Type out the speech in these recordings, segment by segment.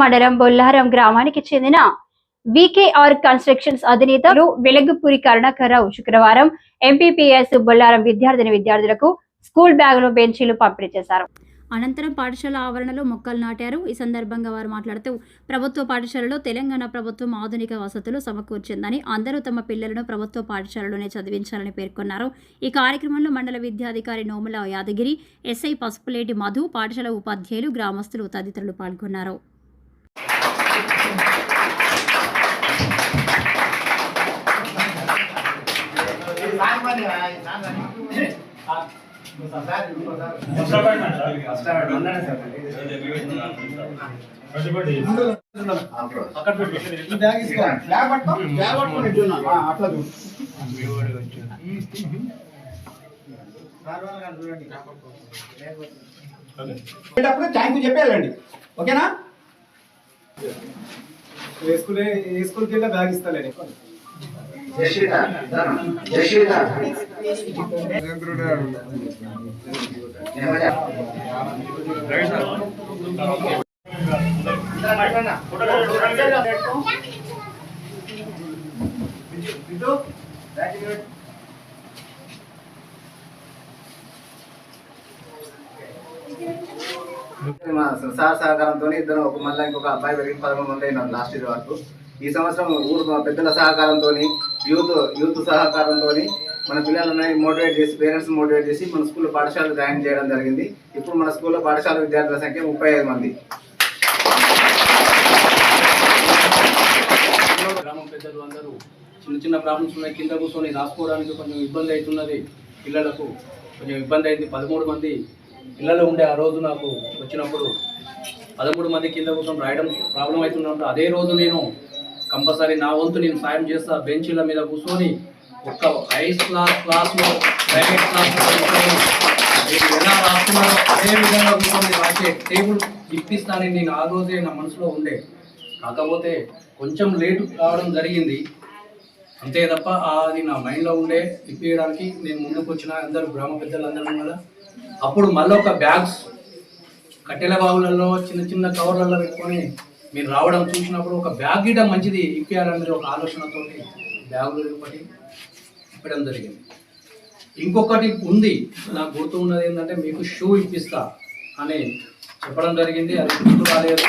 మండలం బొల్లారం గ్రామానికి చెందిన వికేఆర్ కన్స్ట్రక్షన్స్ అధినేతలు వెలగపూరి కరుణాకర్రావు శుక్రవారం ఎంపీపీఎస్ బొల్లారం విద్యార్థిని విద్యార్థులకు స్కూల్ బ్యాగులు బెంచీలు పంపిణీ చేశారు. అనంతరం పాఠశాల ఆవరణలో మొక్కలు నాటారు. ఈ సందర్భంగా వారు మాట్లాడుతూ ప్రభుత్వ పాఠశాలలో తెలంగాణ ప్రభుత్వం ఆధునిక వసతులు సమకూర్చిందని అందరూ తమ పిల్లలను ప్రభుత్వ పాఠశాలలోనే చదివించాలని పేర్కొన్నారు. ఈ కార్యక్రమంలో మండల విద్యాధికారి నోముల యాదగిరి ఎస్ఐ పసుపులేటి మధు పాఠశాల ఉపాధ్యాయులు గ్రామస్తులు తదితరులు పాల్గొన్నారు. థ్యాంక్ యూ చెప్పి వెళ్ళండి ఓకేనా? స్కూల్ స్కూల్కి వెళ్ళినా బ్యాగ్ ఇస్తాలేండి మా సార్ సహకారంతో ఇద్దరు ఒక మళ్ళీ ఇంకొక అబ్బాయి పెరిగి పదకొండు మంది అయినారు లాస్ట్ ఇయర్ వరకు. ఈ సంవత్సరం ఊరు పెద్దల సహకారంతో యూత్ యూత్ సహకారంతో మన పిల్లలని మోటివేట్ చేసి పేరెంట్స్ మోటివేట్ చేసి మన స్కూల్లో పాఠశాల జాయిన్ చేయడం జరిగింది. ఇప్పుడు మన స్కూల్లో పాఠశాల విద్యార్థుల సంఖ్య ముప్పై ఐదు మంది. గ్రామం పెద్దలు అందరూ చిన్న చిన్న ప్రాబ్లమ్స్ ఉన్నాయి. కింద కూర్చొని రాసుకోవడానికి కొంచెం ఇబ్బంది అవుతున్నది పిల్లలకు. కొంచెం ఇబ్బంది అయింది. పదమూడు మంది పిల్లలు ఉండే ఆ రోజు నాకు వచ్చినప్పుడు పదమూడు మంది కింద కూర్చొని రాయడం ప్రాబ్లం అవుతున్నప్పుడు అదే రోజు నేను కంపల్సరీ నా వంతు నేను సాయం చేస్తా. బెంచీల మీద కూర్చొని ఒక్క హై క్లాస్ క్లాస్లో ప్రైవేట్ క్లాస్లో ఎలా రాస్తున్నారో అదే విధంగా కూర్చొని రాసే టేబుల్ ఇప్పిస్తానని నేను ఆ రోజే నా మనసులో ఉండే. కాకపోతే కొంచెం లేటు కావడం జరిగింది. అంతే తప్ప అది నా మైండ్లో ఉండే. ఇప్పించడానికి నేను ముందుకు వచ్చిన అందరు గ్రామ పెద్దలు అందరం కదా. అప్పుడు మళ్ళీ ఒక బ్యాగ్స్ కట్టెల బావులలో చిన్న చిన్న కవర్లలో పెట్టుకొని మీరు రావడం చూసినప్పుడు ఒక బ్యాగ్ ఇవ్వడం మంచిది. ఇప్పించాలనేది ఒక ఆలోచనతోటి బ్యాగులు ఒకటి ఇప్పడం జరిగింది. ఇంకొకటి ఉంది. నాకు గుర్తు ఉన్నది ఏంటంటే మీకు షూ ఇప్పిస్తా అని చెప్పడం జరిగింది. అది గుర్తు రాలేదు.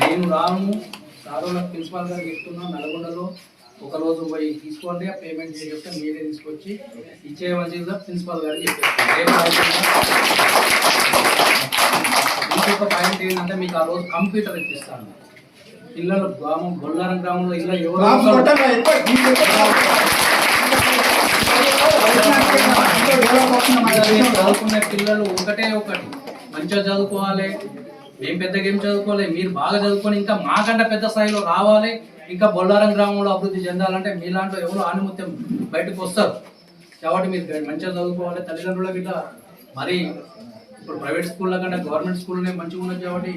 నేను రాను. సార్ ప్రిన్సిపాల్ గారికి చెప్తున్నా నల్గొండలో ఒక రోజు పోయి తీసుకోండి ఆ పేమెంట్ చేస్తే మీరే తీసుకొచ్చి ఇచ్చేయమని చెప్పి ప్రిన్సిపాల్ గారికి చెప్పారు ఇంకొక పాయింట్ ఏంటంటే మీకు ఆ రోజు కంప్యూటర్ ఇప్పిస్తాను. పిల్లలు గ్రామం బొల్లారం గ్రామంలో ఇలా ఎవరు చదువుకునే పిల్లలు ఒకటే ఒకటి. మంచిగా చదువుకోవాలి. మేము పెద్దగా ఏం చదువుకోవాలి. మీరు బాగా చదువుకొని ఇంకా మాకంటే పెద్ద స్థాయిలో రావాలి. ఇంకా బొల్లారం గ్రామంలో అభివృద్ధి చెందాలంటే మీలాంటి ఎవరు ఆనుమత్యం బయటకు వస్తారు. కాబట్టి మీరు మంచిగా చదువుకోవాలి. తల్లిదండ్రుల గిట్ట మరి ఇప్పుడు ప్రైవేట్ స్కూళ్ళ కంటే గవర్నమెంట్ స్కూల్లోనే మంచిగా ఉన్నది కాబట్టి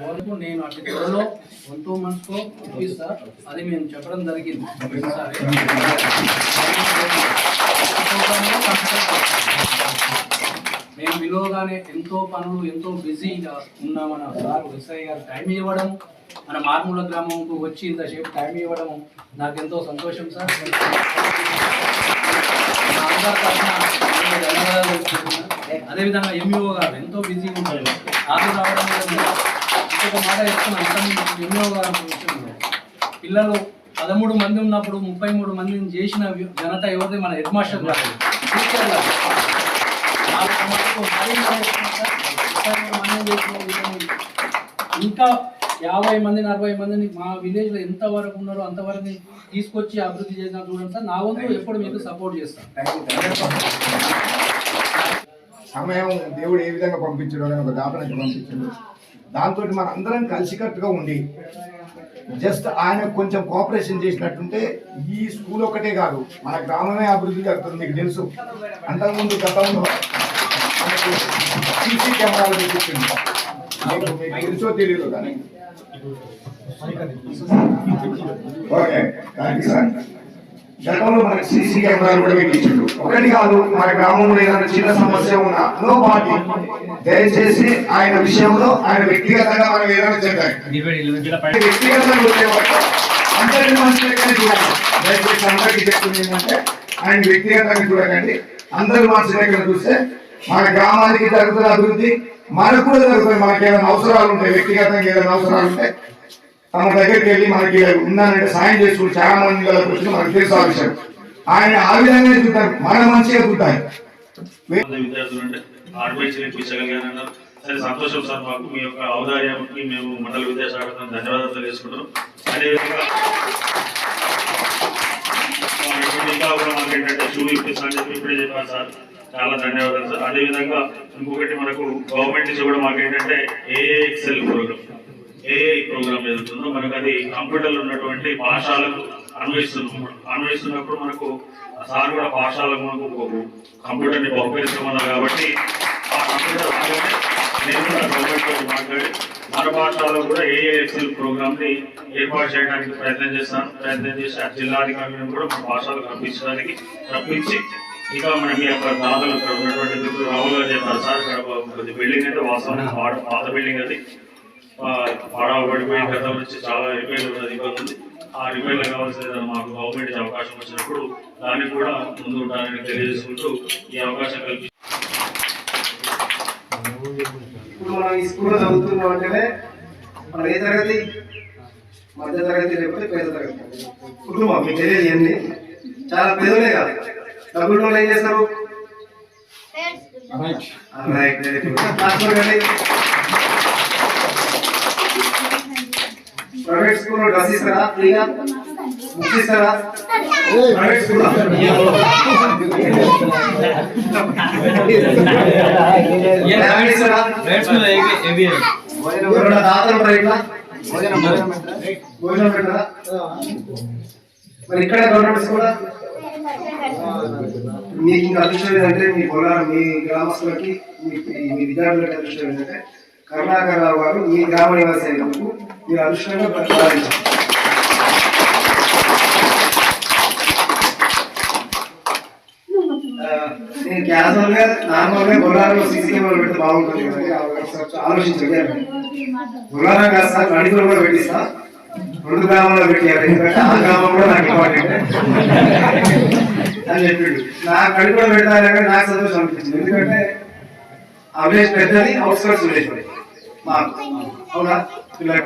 వరకు నేను అటు త్వరలో ఎంతో మనసుకో సార్ అది మేము చెప్పడం జరిగింది. మేము విలువగానే ఎంతో పనులు ఎంతో బిజీగా ఉన్న మన సార్ ఎస్ఐ గారు టైం ఇవ్వడం మన మార్మూల గ్రామంకు వచ్చి ఇంతసేపు టైం ఇవ్వడం నాకు ఎంతో సంతోషం సార్. అదేవిధంగా ఎంఈఓ గారు ఎంతో బిజీగా ఉంటారు ఆరు రావడం వల్ల ఇంకొక మాట చెప్తున్నాను ఎంఈఓ గారు పిల్లలు పదమూడు మంది ఉన్నప్పుడు ముప్పై మూడు మందిని చేసిన ఘనత ఎవరిది? మన హెడ్ మాస్టర్ గారు. టీచర్ గారు. ఇంకా యాభై మంది అరవై మందిని మా విలేజ్లో ఎంత వరకు ఉన్నారో అంతవరకు తీసుకొచ్చి అభివృద్ధి చేసిన చూడండి సార్. నా వంతు ఎప్పుడు మీకు సపోర్ట్ చేస్తాను. సమయం దేవుడు ఏ విధంగా పంపించడం అని ఒక దాపనకి పంపించాడు. దాంతో మన అందరం కలిసికట్టుగా ఉండి జస్ట్ ఆయన కొంచెం కోఆపరేషన్ చేసినట్టుంటే ఈ స్కూల్ ఒకటే కాదు మన గ్రామమే అభివృద్ధి జరుగుతుంది మీకు తెలుసు. అంతకుముందు గతంలో సీసీ కెమెరాలు చూపించింది మీకు తెలుసో తెలియదు కానీ ఓకే థ్యాంక్ సార్ గతంలో మనకి సీసీ కెమెరాలు కూడా పెట్టించారు ఒకటి కాదు మన గ్రామంలో ఏదైనా చిన్న సమస్య ఉన్నా నో పార్టీ దయచేసి ఆయన విషయంలో ఆయన వ్యక్తిగతంగా మనం ఏదైనా చెప్పాలి వ్యక్తిగతంగా చూసేవాళ్ళు అందరి చూడాలి దయచేసి అందరికీ చెప్తుంది ఏంటంటే ఆయన వ్యక్తిగతంగా చూడకండి. అందరి మనుషుల ఇక్కడ చూస్తే మన గ్రామానికి జరుగుతున్న అభివృద్ధి మనకు కూడా జరుగుతుంది మనకి ఏదైనా అవసరాలు ఉంటాయి వ్యక్తిగతంగా ఏదైనా అవసరాలు ఉంటాయి తమ దగ్గరికి వెళ్ళి మనకి ఉందనంటే సాయం చేసుకుని చాలా మంది వాళ్ళకి వచ్చి మనకు తెలుసు ఆ విషయం ఆయన ఆ విధంగా చూస్తారు మన మంచిగా చూస్తారు విద్యార్థులు అంటే ఆర్బీఐ చేయించగలిగానన్నారు సరే సంతోషం సార్ మాకు. మీ యొక్క ఔదార్యానికి మేము మండల విద్యాశాఖ ధన్యవాదాలు తెలియజేసుకుంటున్నాం. అదేవిధంగా ఇంకా కూడా మాకు ఏంటంటే షూ ఇప్పిస్తా చెప్పి ఇప్పుడే చెప్పాను సార్. చాలా ధన్యవాదాలు సార్ అదేవిధంగా ఇంకొకటి మనకు గవర్నమెంట్ నుంచి కూడా మాకు ఏంటంటే ఏఎక్సెల్ ప్రోగ్రామ్ ఏఐ ప్రోగ్రామ్ జరుగుతుందో మనకు అది కంప్యూటర్లో ఉన్నటువంటి పాఠశాలకు అన్వయిస్తున్నాం. అన్వయిస్తున్నప్పుడు మనకు సార్ కూడా పాఠశాలకు మనకు కంప్యూటర్ని బహుకరిస్తామన్నారు కాబట్టి ఆ కంప్యూటర్ రాగానే నేను కూడా గవర్నమెంట్ మాట్లాడి మన పాఠశాలలో కూడా ఏఏ ప్రోగ్రామ్ని ఏర్పాటు చేయడానికి ప్రయత్నం చేస్తాను. ప్రయత్నం చేసి ఆ జిల్లాధికారులను కూడా మన పాఠశాలకు రప్పించడానికి రప్పించి ఇంకా మన మీ యొక్క దాదాలు ఇక్కడ ఉన్నటువంటి మిత్రులు రాహుల్ గారు చెప్పారు సార్ ఇక్కడ కొద్ది బిల్డింగ్ అయితే వాస్తవం పాత పాత బిల్డింగ్ అది. పాడవబడిపోయి గతం నుంచి చాలా రిపేర్ ఉన్నది ఇబ్బంది ఆ రిపేర్లు కావాల్సిన మాకు గవర్నమెంట్ అవకాశం వచ్చినప్పుడు దానికి కూడా ముందు ఉంటానని తెలియజేసుకుంటూ ఈ అవకాశం కల్పి ఇప్పుడు మనం ఈ స్కూల్లో చదువుతున్నాం అంటేనే మనం ఏ తరగతి? మధ్య తరగతి లేకపోతే పేద తరగతి. కుటుంబం మీకు తెలియదు ఇవన్నీ. చాలా పేదలే కాదు. డబ్బులు వాళ్ళు ఏం చేస్తారు. ప్రైవేట్ స్కూల్లో డ్రెస్ ఇస్తారా? ఫ్రీగా? బుక్స్ ఇస్తారా? ప్రైవేట్ ఎవరైనా దాతలు ఉంటారా భోజనం పెట్టరా? మరి ఇక్కడ గవర్నమెంట్ స్కూల్? మీకు ఇంకా అదృష్టం ఏంటంటే మీ పొల మీ గ్రామస్తులకి మీ మీ విద్యార్థులకి అదృష్టం ఏంటంటే కరుణాకర్ రావు గారు మీ గ్రామ నివాసి అయినందుకు మీరు అదృష్టంగా ప్రతిపాదించారు. నేను క్యాజువల్గా నార్మల్గా బొల్లారంలో సీసీ కెమెరాలు పెడితే బాగుంటుంది ఆలోచించండి. బొల్లారం కాదు సార్ నడిపులు కూడా పెట్టిస్తా. రెండు గ్రామంలో పెట్టారు. ఎందుకంటే ఆ గ్రామం కూడా నాకు ఇంపార్టెంట్ అని చెప్పిండు. నా కడి కూడా పెడతారని నాకు సంతోషం అనిపించింది. ఎందుకంటే ఆ విలేజ్ పెద్దది అవుట్స్కర్ట్స్ విలేజ్ మాకు. అవునా? పిల్లలు